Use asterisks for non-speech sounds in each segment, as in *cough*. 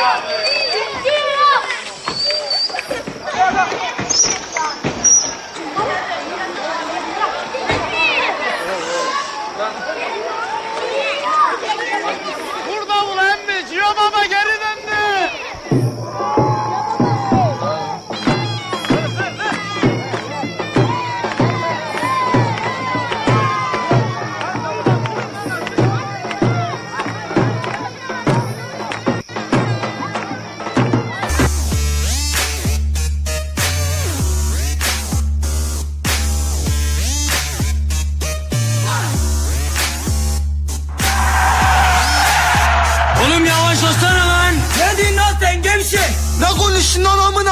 Obrigado.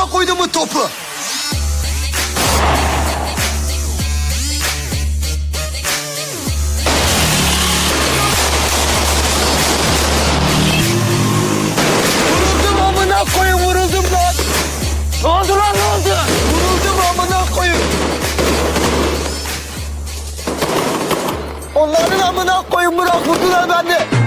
Amına koydum bu topu? Vuruldum amına koyun vuruldum lan. Ne oldu lan ne oldu? Vuruldum amına koyun. Onların amına koyun bırak vurdular beni.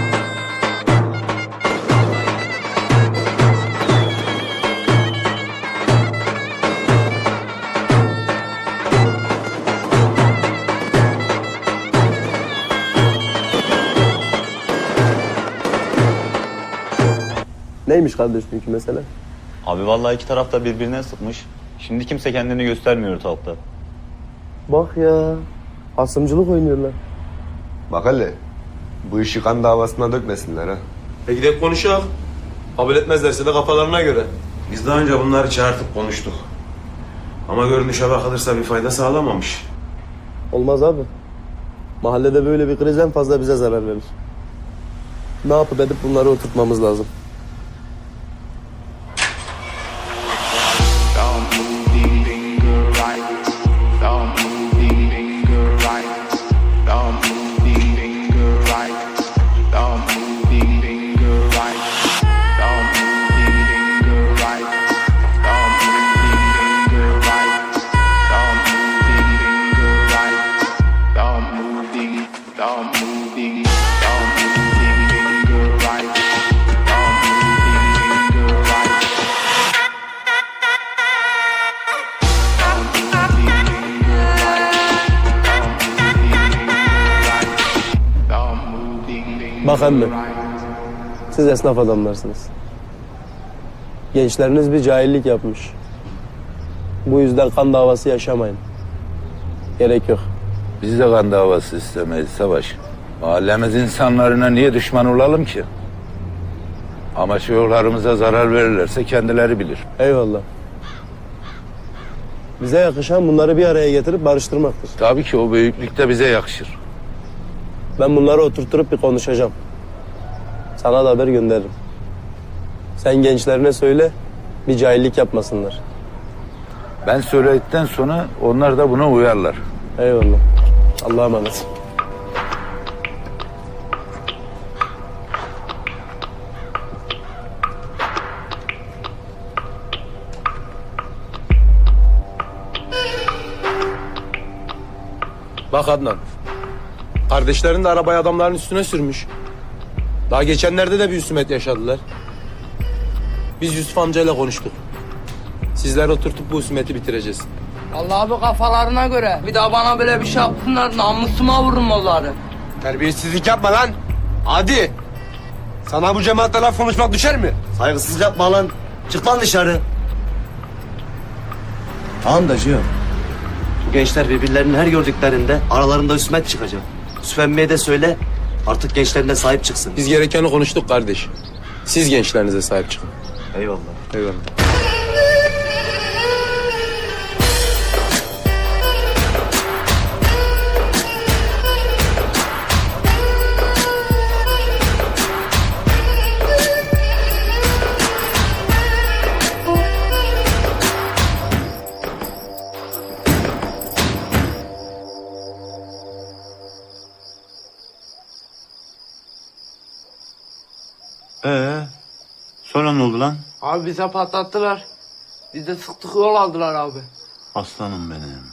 Neymiş kardeş dünkü mesele? Abi vallahi iki taraf da birbirine sıkmış. Şimdi kimse kendini göstermiyor ortalıkta. Bak ya. Hasımcılık oynuyorlar. Bak hele. Bu işi kan davasına dökmesinler ha. E gidelim konuşalım. Kabul etmezlerse de kafalarına göre. Biz daha önce bunları çağırtıp konuştuk. Ama görünüşe bakılırsa bir fayda sağlamamış. Olmaz abi. Mahallede böyle bir kriz en fazla bize zarar verir. Ne yapıp edip bunları oturtmamız lazım. Bak emmi. Siz esnaf adamlarsınız. Gençleriniz bir cahillik yapmış. Bu yüzden kan davası yaşamayın. Gerek yok. Biz de kan davası istemeyiz Savaş. Mahallemiz insanlarına niye düşman olalım ki? Ama şu yollarımıza zarar verirlerse kendileri bilir. Eyvallah. Bize yakışan bunları bir araya getirip barıştırmaktır. Tabii ki o büyüklükte bize yakışır. Ben bunları oturtturup bir konuşacağım. Sana da haber gönderirim. Sen gençlerine söyle, bir cahillik yapmasınlar. Ben söyledikten sonra onlar da buna uyarlar. Eyvallah. Allah'a emanet. Bak Adnan. Kardeşlerin de arabayı adamların üstüne sürmüş. Daha geçenlerde de bir husumet yaşadılar. Biz Yusuf amcayla konuştuk. Sizler oturtup bu husumeti bitireceğiz. Allah bu kafalarına göre. Bir daha bana böyle bir şey yapsınlar namusuma vururum onları. Terbiyesizlik yapma lan. Hadi. Sana bu cemaatle laf konuşmak düşer mi? Saygısızlık yapma lan. Çık lan dışarı. Tamam da Bu gençler birbirlerini her gördüklerinde aralarında üsmet çıkacak. Yusuf emmiye de söyle artık gençlerine sahip çıksın. Biz gerekeni konuştuk kardeş. Siz gençlerinize sahip çıkın. Eyvallah. Eyvallah. Ee, sonra ne oldu lan? Abi bize patlattılar. Biz de sıktık yol aldılar abi. Aslanım benim.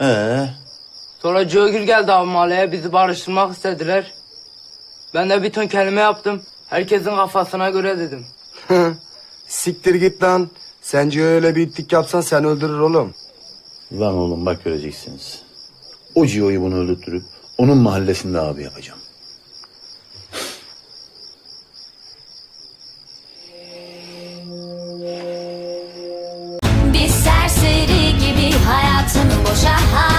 Ee, Sonra Cögül geldi abi mahalleye bizi barıştırmak istediler. Ben de bir ton kelime yaptım. Herkesin kafasına göre dedim. *laughs* Siktir git lan. Sence öyle bir itlik yapsan sen öldürür oğlum. lan oğlum bak göreceksiniz. O Cio'yu bunu öldürtürüp onun mahallesinde abi yapacağım. Hayatımı boşa harcıyorum